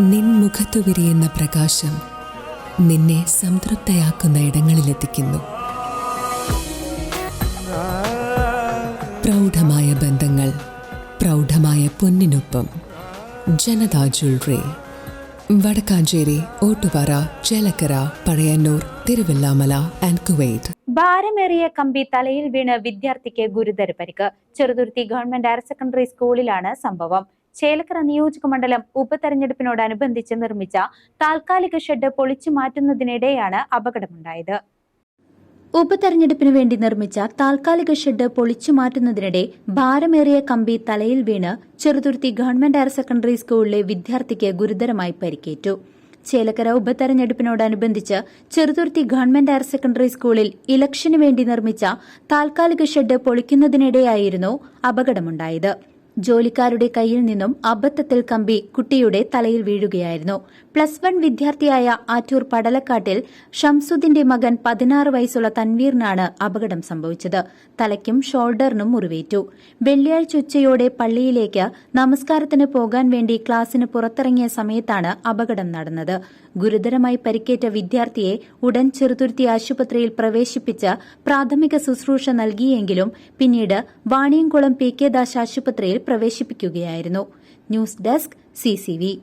നിൻ മുഖത്തു വിരിയുന്ന പ്രകാശം നിന്നെ സംതൃപ്തയാക്കുന്ന ഇടങ്ങളിലെത്തിക്കുന്നു. പ്രൗഢമായ ബന്ധങ്ങൾ പ്രൗഢമായ പൊന്നിനൊപ്പം. Janatha jewellery Vadakkanchery Ottupara Chelakkara Pazhayannur Thiruvilwamala and Kuwait. ഭാരമേറിയ കമ്പി തലയിൽ വീണ് വിദ്യാർത്ഥിക്ക് ഗുരുതര പരിക്ക്. ചെറുതുരുത്തി ഗവൺമെന്റ് ഹയർ സെക്കൻഡറി സ്കൂളിലാണ് സംഭവം. ചേലക്കര നിയോജക മണ്ഡലം ഉപതെരഞ്ഞെടുപ്പിനോടനുബന്ധിച്ച് നിർമ്മിച്ച താൽക്കാലിക ഷെഡ് പൊളിച്ചു മാറ്റുന്നതിനിടെയാണ് അപകടമുണ്ടായത്. ഉപതെരഞ്ഞെടുപ്പിനു വേണ്ടി നിർമ്മിച്ച താൽക്കാലിക ഷെഡ് പൊളിച്ചു മാറ്റുന്നതിനിടെ ഭാരമേറിയ കമ്പി തലയിൽ വീണ് ചെറുതുരുത്തി ഗവൺമെന്റ് ഹയർ സെക്കൻഡറി സ്കൂളിലെ വിദ്യാർത്ഥിക്ക് ഗുരുതരമായി പരിക്കേറ്റു. ചേലക്കര ഉപതെരഞ്ഞെടുപ്പിനോടനുബന്ധിച്ച് ചെറുതുരുത്തി ഗവൺമെന്റ് ഹയർ സെക്കൻഡറി സ്കൂളിൽ ഇലക്ഷന് വേണ്ടി നിർമ്മിച്ച താൽക്കാലിക ഷെഡ് പൊളിക്കുന്നതിനിടെയായിരുന്നു അപകടമുണ്ടായത്. ജോലിക്കാരുടെ കയ്യിൽ നിന്നും അബദ്ധത്തിൽ കമ്പി കുട്ടിയുടെ തലയിൽ വീഴുകയായിരുന്നു. പ്ലസ് വൺ വിദ്യാർത്ഥിയായ ആറ്റൂർ പടലക്കാട്ടിൽ ഷംസുദ്ദിന്റെ മകൻ പതിനാറ് വയസ്സുള്ള തൻവീറിനാണ് അപകടം സംഭവിച്ചത്. തലയ്ക്കും ഷോൾഡറിനും മുറിവേറ്റു. വെള്ളിയാഴ്ച ഉച്ചയോടെ പള്ളിയിലേക്ക് നമസ്കാരത്തിന് പോകാൻ വേണ്ടി ക്ലാസിന് പുറത്തിറങ്ങിയ സമയത്താണ് അപകടം നടന്നത്. ഗുരുതരമായി പരിക്കേറ്റ വിദ്യാർത്ഥിയെ ഉടൻ ചെറുതുരുത്തി ആശുപത്രിയിൽ പ്രവേശിപ്പിച്ച് പ്രാഥമിക ശുശ്രൂഷ നൽകിയെങ്കിലും പിന്നീട് വാണിയംകുളം പി കെ ദാസ് ആശുപത്രിയിൽ പ്രവേശിപ്പിക്കുകയായിരുന്നു. News desk CCV